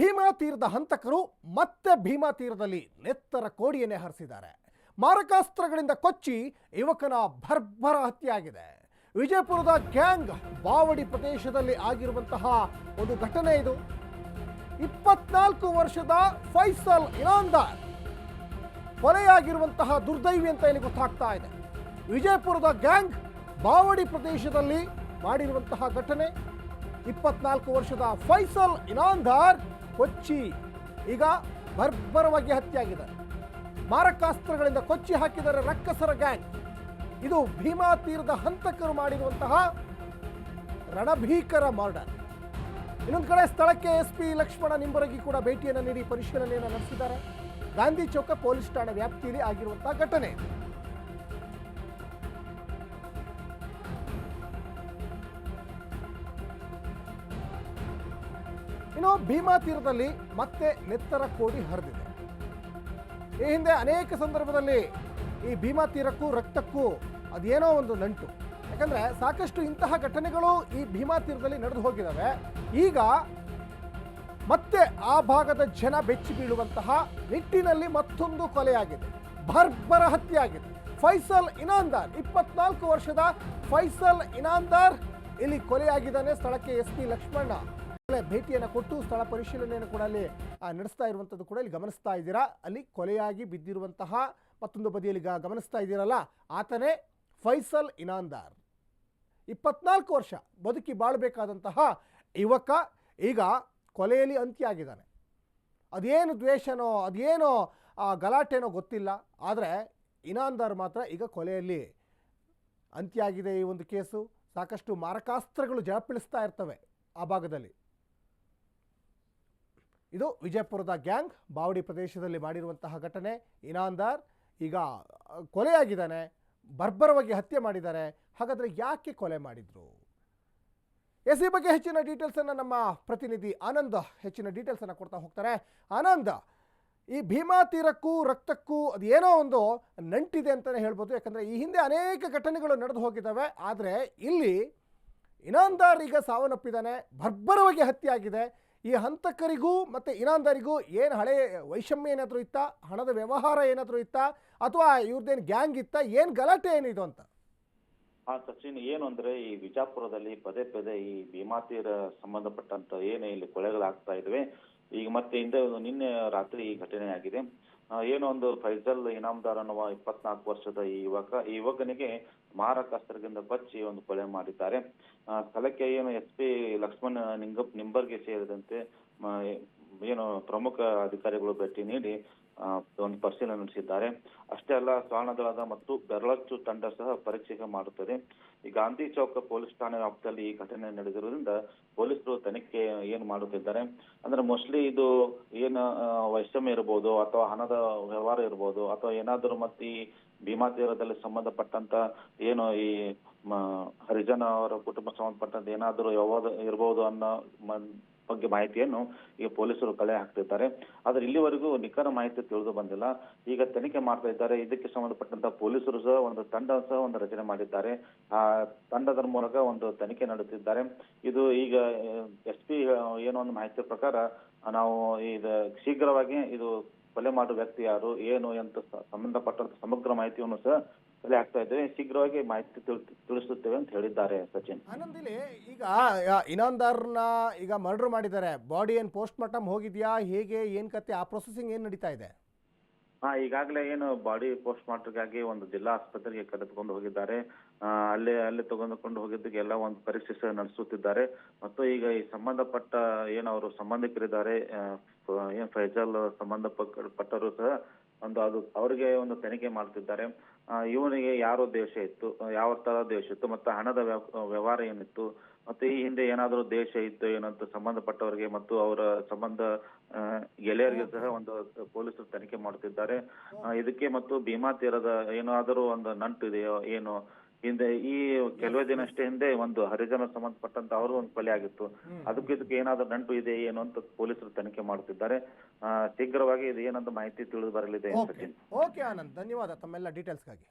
ಭೀಮಾ ತೀರದ ಹಂತಕರು ಮತ್ತೆ ಭೀಮಾ ತೀರದಲ್ಲಿ ನೆತ್ತರ ಕೋಡಿಯನ್ನೇ ಹರಿಸಿದ್ದಾರೆ. ಮಾರಕಾಸ್ತ್ರಗಳಿಂದ ಕೊಚ್ಚಿ ಯುವಕನ ಭರ್ಭರ ಹತ್ಯೆಯಾಗಿದೆ. ವಿಜಯಪುರದ ಗ್ಯಾಂಗ್ ಬಾವಡಿ ಪ್ರದೇಶದಲ್ಲಿ ಆಗಿರುವಂತಹ ಒಂದು ಘಟನೆ ಇದು. ಇಪ್ಪತ್ನಾಲ್ಕು ವರ್ಷದ ಫೈಸಲ್ ಇನಾಂದಾರ್ ಕೊಲೆಯಾಗಿರುವಂತಹ ದುರ್ದೈವಿ ಅಂತ ಇಲ್ಲಿ ಗೊತ್ತಾಗ್ತಾ ಇದೆ. ವಿಜಯಪುರದ ಗ್ಯಾಂಗ್ ಬಾವಡಿ ಪ್ರದೇಶದಲ್ಲಿ ಮಾಡಿರುವಂತಹ ಘಟನೆ. ಇಪ್ಪತ್ನಾಲ್ಕು ವರ್ಷದ ಫೈಸಲ್ ಇನಾಂಧಾರ್ ಕೊಚ್ಚಿ ಈಗ ಬರ್ಬರವಾಗಿ ಹತ್ಯೆಯಾಗಿದೆ. ಮಾರಕಾಸ್ತ್ರಗಳಿಂದ ಕೊಚ್ಚಿ ಹಾಕಿದರೆ ರಕ್ಕಸರ ಗ್ಯಾಂಗ್. ಇದು ಭೀಮಾ ತೀರದ ಹಂತಕರು ಮಾಡಿರುವಂತಹ ರಣಭೀಕರ ಮರ್ಡರ್. ಇನ್ನೊಂದು ಕಡೆ ಸ್ಥಳಕ್ಕೆ ಎಸ್ ಪಿ ಲಕ್ಷ್ಮಣ ನಿಂಬರಗಿ ಕೂಡ ಭೇಟಿಯನ್ನು ನೀಡಿ ಪರಿಶೀಲನೆಯನ್ನು ನಡೆಸಿದ್ದಾರೆ. ಗಾಂಧಿ ಚೌಕ ಪೊಲೀಸ್ ಠಾಣೆ ವ್ಯಾಪ್ತಿಯಲ್ಲಿ ಆಗಿರುವಂತಹ ಘಟನೆ. ಇನ್ನು ಭೀಮಾ ತೀರದಲ್ಲಿ ಮತ್ತೆ ನೆತ್ತರ ಕೋಡಿ ಹರಿದಿದೆ. ಈ ಹಿಂದೆ ಅನೇಕ ಸಂದರ್ಭದಲ್ಲಿ ಈ ಭೀಮಾ ತೀರಕ್ಕೂ, ರಕ್ತಕ್ಕೂ ಅದೇನೋ ಒಂದು ನಂಟು. ಯಾಕಂದ್ರೆ ಸಾಕಷ್ಟು ಇಂತಹ ಘಟನೆಗಳು ಈ ಭೀಮಾ ತೀರದಲ್ಲಿ ನಡೆದು ಹೋಗಿದ್ದಾವೆ ಈಗ ಮತ್ತೆ ಆ ಭಾಗದ ಜನ ಬೆಚ್ಚಿ ಬೀಳುವಂತಹ ನಿಟ್ಟಿನಲ್ಲಿ ಮತ್ತೊಂದು ಕೊಲೆಯಾಗಿದೆ. ಬರ್ಬರ ಹತ್ಯೆ ಆಗಿದೆ ಫೈಸಲ್ ಇನಾಂದಾರ್, ಇಪ್ಪತ್ನಾಲ್ಕು ವರ್ಷದ ಫೈಸಲ್ ಇನಾಂದಾರ್ ಇಲ್ಲಿ ಕೊಲೆಯಾಗಿದ್ದಾನೆ ಸ್ಥಳಕ್ಕೆ ಎಸ್ ಪಿ ಲಕ್ಷ್ಮಣ. ಈಗಾಗಲೇ ಭೇಟಿಯನ್ನು ಕೊಟ್ಟು ಸ್ಥಳ ಪರಿಶೀಲನೆಯನ್ನು ಕೂಡ ಅಲ್ಲಿ ನಡೆಸ್ತಾ ಇರುವಂಥದ್ದು ಕೂಡ ಇಲ್ಲಿ ಗಮನಿಸ್ತಾ ಇದ್ದೀರಾ? ಅಲ್ಲಿ ಕೊಲೆಯಾಗಿ ಬಿದ್ದಿರುವಂತಹ ಮತ್ತೊಂದು ಬದಿಯಲ್ಲಿ ಗಮನಿಸ್ತಾ ಇದ್ದೀರಲ್ಲ, ಆತನೇ ಫೈಸಲ್ ಇನಾಂದಾರ್. ಇಪ್ಪತ್ನಾಲ್ಕು ವರ್ಷ ಬದುಕಿ ಬಾಳಬೇಕಾದಂತಹ ಯುವಕ ಈಗ ಕೊಲೆಯಲ್ಲಿ ಅಂತ್ಯ ಆಗಿದ್ದಾನೆ ಅದೇನು ದ್ವೇಷನೋ, ಅದೇನೋ ಗಲಾಟೆನೋ ಗೊತ್ತಿಲ್ಲ. ಆದರೆ ಇನಾಂದಾರ್ ಮಾತ್ರ ಈಗ ಕೊಲೆಯಲ್ಲಿ ಅಂತ್ಯ ಆಗಿದೆ ಈ ಒಂದು ಕೇಸು. ಸಾಕಷ್ಟು ಮಾರಕಾಸ್ತ್ರಗಳು ಜಳಪಿಳಿಸ್ತಾ ಇರ್ತವೆ ಆ ಭಾಗದಲ್ಲಿ. ಇದು ವಿಜಯಪುರದ ಗ್ಯಾಂಗ್ ಬಾವಡಿ ಪ್ರದೇಶದಲ್ಲಿ ಮಾಡಿರುವಂತಹ ಘಟನೆ. ಇನಾಂದಾರ್ ಈಗ ಕೊಲೆಯಾಗಿದ್ದಾನೆ. ಬರ್ಬರವಾಗಿ ಹತ್ಯೆ ಮಾಡಿದ್ದಾರೆ. ಹಾಗಾದರೆ ಯಾಕೆ ಕೊಲೆ ಮಾಡಿದರು? ಎಸ್ ಈ ಬಗ್ಗೆ ಹೆಚ್ಚಿನ ಡೀಟೇಲ್ಸನ್ನು ನಮ್ಮ ಪ್ರತಿನಿಧಿ ಆನಂದ ಹೆಚ್ಚಿನ ಡೀಟೇಲ್ಸನ್ನು ಕೊಡ್ತಾ ಹೋಗ್ತಾರೆ. ಆನಂದ, ಈ ಭೀಮಾ ತೀರಕ್ಕೂ ರಕ್ತಕ್ಕೂ ಅದು ಏನೋ ಒಂದು ನಂಟಿದೆ ಅಂತಲೇ ಹೇಳ್ಬೋದು. ಯಾಕಂದರೆ ಈ ಹಿಂದೆ ಅನೇಕ ಘಟನೆಗಳು ನಡೆದು ಹೋಗಿದ್ದಾವೆ. ಆದರೆ ಇಲ್ಲಿ ಇನಾಂದಾರ್ ಈಗ ಸಾವನ್ನಪ್ಪಿದ್ದಾನೆ. ಭರ್ಬರವಾಗಿ ಹತ್ಯೆ ಆಗಿದೆ. ಈ ಹಂತಕರಿಗೂ ಮತ್ತು ಇನಾಂದರಿಗೂ ಏನು ಹಳೆ ವೈಷಮ್ಯ ಏನಾದರೂ ಇತ್ತಾ? ಹಣದ ವ್ಯವಹಾರ ಏನಾದರೂ ಇತ್ತಾ? ಅಥವಾ ಇವ್ರದ್ದೇನು ಗ್ಯಾಂಗ್ ಇತ್ತಾ? ಏನು ಗಲಾಟೆ ಏನಿದು ಅಂತ? ಹಾ, ಸಚಿನ್, ಏನು ಅಂದ್ರೆ ಈ ವಿಜಾಪುರದಲ್ಲಿ ಪದೇ ಪದೇ ಈ ಭೀಮಾತೀರ ಸಂಬಂಧಪಟ್ಟಂತ ಏನೇ ಇಲ್ಲಿ ಕೊಳೆಗಳಾಗ್ತಾ ಇದ್ವಿ, ಈಗ ಮತ್ತೆ ಹಿಂದೆ ನಿನ್ನೆ ರಾತ್ರಿ ಈ ಘಟನೆ ಆಗಿದೆ. ಏನೋ ಒಂದು ಫೈಜಲ್ ಇನಾಮ್ದಾರ್ ಅನ್ನುವ ಇಪ್ಪತ್ನಾಲ್ಕು ವರ್ಷದ ಈ ಯುವಕ, ಈ ಯುವಕನಿಗೆ ಮಾರಕಾಸ್ತ್ರದಿಂದ ಬಚ್ಚಿ ಒಂದು ಕೊಲೆ ಮಾಡಿದ್ದಾರೆ. ಸ್ಥಳಕ್ಕೆ ಏನು ಎಸ್ ಪಿ ಲಕ್ಷ್ಮಣ್ ನಿಂಗ ನಿಂಬರ್ಗೆ ಸೇರಿದಂತೆ ಏನು ಪ್ರಮುಖ ಅಧಿಕಾರಿಗಳು ಭೇಟಿ ನೀಡಿ ಒಂದು ಪರಿಶೀಲನೆ ನಡೆಸಿದ್ದಾರೆ. ಅಷ್ಟೇ ಅಲ್ಲ ಶ್ವಾನದಳದ ಮತ್ತು ಬೆರಳಚ್ಚು ತಂಡ ಸಹ ಪರೀಕ್ಷೆಗೆ ಮಾಡುತ್ತದೆ ಈ ಗಾಂಧಿ ಚೌಕ ಪೊಲೀಸ್ ಠಾಣೆ ವ್ಯಾಪ್ತಿಯಲ್ಲಿ ಈ ಘಟನೆ ನಡೆದಿರುವುದರಿಂದ ಪೊಲೀಸರು ತನಿಖೆ ಏನು ಮಾಡುತ್ತಿದ್ದಾರೆ? ಅಂದ್ರೆ ಮೋಸ್ಟ್ಲಿ ಇದು ಏನು ವೈಷಮ್ಯ ಇರಬಹುದು ಅಥವಾ ಹಣದ ವ್ಯವಹಾರ ಇರಬಹುದು ಅಥವಾ ಏನಾದರೂ ಮತ್ತೆ ಈ ಭೀಮಾ ತೀರದಲ್ಲಿ ಸಂಬಂಧಪಟ್ಟಂತ ಏನು ಈ ಹರಿಜನ ಅವರ ಕುಟುಂಬ ಸಂಬಂಧಪಟ್ಟಂತ ಏನಾದರೂ ಯಾವ ಇರಬಹುದು ಅನ್ನೋ ಬಗ್ಗೆ ಮಾಹಿತಿಯನ್ನು ಈಗ ಪೊಲೀಸರು ಕಲೆ ಹಾಕ್ತಿದ್ದಾರೆ. ಆದ್ರೆ ಇಲ್ಲಿವರೆಗೂ ನಿಖರ ಮಾಹಿತಿ ತಿಳಿದು ಬಂದಿಲ್ಲ. ಈಗ ತನಿಖೆ ಮಾಡ್ತಾ ಇದ್ದಾರೆ. ಇದಕ್ಕೆ ಸಂಬಂಧಪಟ್ಟಂತ ಪೊಲೀಸರು ಸಹ ಒಂದು ತಂಡ ಸಹ ಒಂದು ರಚನೆ ಮಾಡಿದ್ದಾರೆ. ಆ ತಂಡದ ಮೂಲಕ ಒಂದು ತನಿಖೆ ನಡೆಸಿದ್ದಾರೆ ಇದು ಈಗ ಎಸ್ ಪಿ ಏನೋ ಒಂದು ಮಾಹಿತಿ ಪ್ರಕಾರ ನಾವು ಇದು ಶೀಘ್ರವಾಗಿ ಇದು ಕೊಲೆ ಮಾಡುವ ವ್ಯಕ್ತಿ ಯಾರು, ಏನು ಅಂತ ಸಂಬಂಧಪಟ್ಟ ಸಂಬಂಧಪಟ್ಟಂತ ಸಮಗ್ರ ಮಾಹಿತಿಯನ್ನು ಸಹ ಕಲೆ ಆಗ್ತಾ ಇದ್ದೇವೆ ಶೀಘ್ರವಾಗಿ ಮಾಹಿತಿ ತಿಳ್- ತಿಳಿಸುತ್ತೇವೆ ಅಂತ ಹೇಳಿದ್ದಾರೆ ಸಚಿನ್. ಆನಂದ್ ಇಲ್ಲಿ ಈಗ ಇನಾಂದಾರ್ನ ಈಗ ಮರ್ಡರ್ ಮಾಡಿದ್ದಾರೆ. ಬಾಡಿ ಏನ್ ಪೋಸ್ಟ್ ಮಾರ್ಟಮ್ ಹೋಗಿದ್ಯಾ? ಹೇಗೆ ಏನು ಕತೆ? ಆ ಪ್ರೊಸೆಸಿಂಗ್ ಏನು ನಡೀತಾ ಇದೆ? ಹಾ ಈಗಾಗಲೇ ಏನು ಬಾಡಿ ಪೋಸ್ಟ್ ಮಾರ್ಟಮ್ಗಾಗಿ ಒಂದು ಜಿಲ್ಲಾ ಆಸ್ಪತ್ರೆಗೆ ಕರೆದುಕೊಂಡು ಹೋಗಿದ್ದಾರೆ. ಅಲ್ಲಿ ತಗೊಂಡುಕೊಂಡು ಹೋಗಿದ್ದಕ್ಕೆ ಎಲ್ಲ ಒಂದು ಪರೀಕ್ಷೆ ಸಹ ನಡೆಸುತ್ತಿದ್ದಾರೆ. ಮತ್ತು ಈಗ ಈ ಸಂಬಂಧಪಟ್ಟ ಏನು ಅವರು ಸಂಬಂಧಿಕರಿದ್ದಾರೆ ಏನ್ ಫೈಜಲ್ ಸಂಬಂಧಪಟ್ಟರು ಸಹ ಒಂದು ಅದು ಅವರಿಗೆ ಒಂದು ತನಿಖೆ ಮಾಡ್ತಿದ್ದಾರೆ. ಇವನಿಗೆ ಯಾರೋ ದೇಶ ಇತ್ತು, ಯಾವ ತರ ದೇಶ ಇತ್ತು, ಮತ್ತು ಹಣದ ವ್ಯವ- ವ್ಯವಹಾರ ಏನಿತ್ತು, ಮತ್ತೆ ಈ ಹಿಂದೆ ಏನಾದರೂ ದೇಶ ಇತ್ತು, ಏನಂತ ಸಂಬಂಧಪಟ್ಟವರಿಗೆ ಮತ್ತು ಅವರ ಸಂಬಂಧ ಗೆಳೆಯರಿಗೆ ಸಹ ಒಂದು ಪೊಲೀಸರು ತನಿಖೆ ಮಾಡುತ್ತಿದ್ದಾರೆ ಇದಕ್ಕೆ ಮತ್ತು ಭೀಮಾ ತೀರದ ಏನಾದರೂ ಒಂದು ನಂಟು ಇದೆಯೋ, ಏನು ಹಿಂದೆ ಈ ಕೆಲವೇ ದಿನ ಅಷ್ಟೇ ಹಿಂದೆ ಒಂದು ಹರಿಜನ ಸಂಬಂಧಪಟ್ಟಂತ ಅವರು ಒಂದು ಕೊಲೆ ಆಗಿತ್ತು. ಅದಕ್ಕೆ ಇದಕ್ಕೆ ಏನಾದರೂ ನಂಟು ಇದೆ ಏನು ಅಂತ ಪೊಲೀಸರು ತನಿಖೆ ಮಾಡುತ್ತಿದ್ದಾರೆ. ಶೀಘ್ರವಾಗಿ ಇದು ಏನಂತ ಮಾಹಿತಿ ತಿಳಿದು ಬರಲಿದೆ ಓಕೆ ಆನಂದ್. ಧನ್ಯವಾದ ತಮ್ಮೆಲ್ಲ ಡೀಟೇಲ್ಸ್ಗಾಗಿ.